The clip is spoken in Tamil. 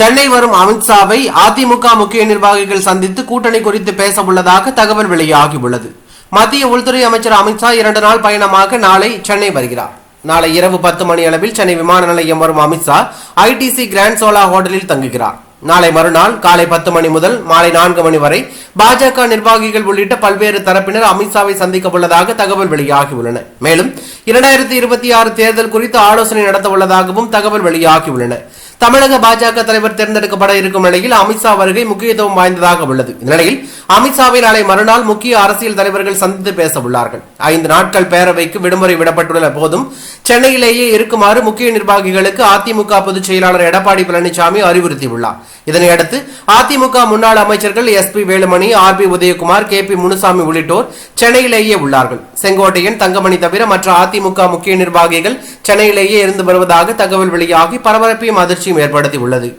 சென்னை வரும் அமித்ஷாவை அதிமுக முக்கிய நிர்வாகிகள் சந்தித்து கூட்டணி குறித்து பேச உள்ளதாக தகவல் வெளியாகியுள்ளது. மத்திய உள்துறை அமைச்சர் அமித்ஷா இரண்டு நாள் பயணமாக நாளை சென்னை வருகிறார். நாளை இரவு பத்து மணி அளவில் சென்னை விமான நிலையம் வரும் அமித்ஷா ஐடிசி கிராண்ட் சோலா ஹோட்டலில் தங்குகிறார். நாளை மறுநாள் காலை பத்து மணி முதல் மாலை நான்கு மணி வரை பாஜக நிர்வாகிகள் உள்ளிட்ட பல்வேறு தரப்பினர் அமித்ஷாவை சந்திக்க உள்ளதாக தகவல் வெளியாகியுள்ளன. மேலும் இரண்டாயிரத்தி இருபத்தி ஆறு தேர்தல் குறித்து ஆலோசனை நடத்த உள்ளதாகவும் தகவல் வெளியாகியுள்ளன. தமிழக பாஜக தலைவர் தேர்ந்தெடுக்கப்பட இருக்கும் நிலையில் அமித்ஷா வருகை முக்கியத்துவம் வாய்ந்ததாக உள்ளது. இந்த நிலையில் அமித்ஷாவை நாளை மறுநாள் முக்கிய அரசியல் தலைவர்கள் சந்தித்து பேச உள்ளார்கள் ஐந்து நாட்கள் பேரவைக்கு விடுமுறை விடப்பட்டுள்ள போதும் சென்னையிலேயே இருக்குமாறு முக்கிய நிர்வாகிகளுக்கு அதிமுக பொதுச் செயலாளர் எடப்பாடி பழனிசாமி அறிவுறுத்தியுள்ளார். இதனையடுத்து அதிமுக முன்னாள் அமைச்சர்கள் S P Velumani R B Udhayakumar K P Munusamy உள்ளிட்டோர் சென்னையிலேயே உள்ளார்கள். செங்கோட்டையன் தங்கமணி தவிர மற்ற அதிமுக முக்கிய நிர்வாகிகள் சென்னையிலேயே இருந்து வருவதாக தகவல் வெளியாகி பரபரப்பையும் அதிர்ச்சியும் ஏற்படுத்தி உள்ளது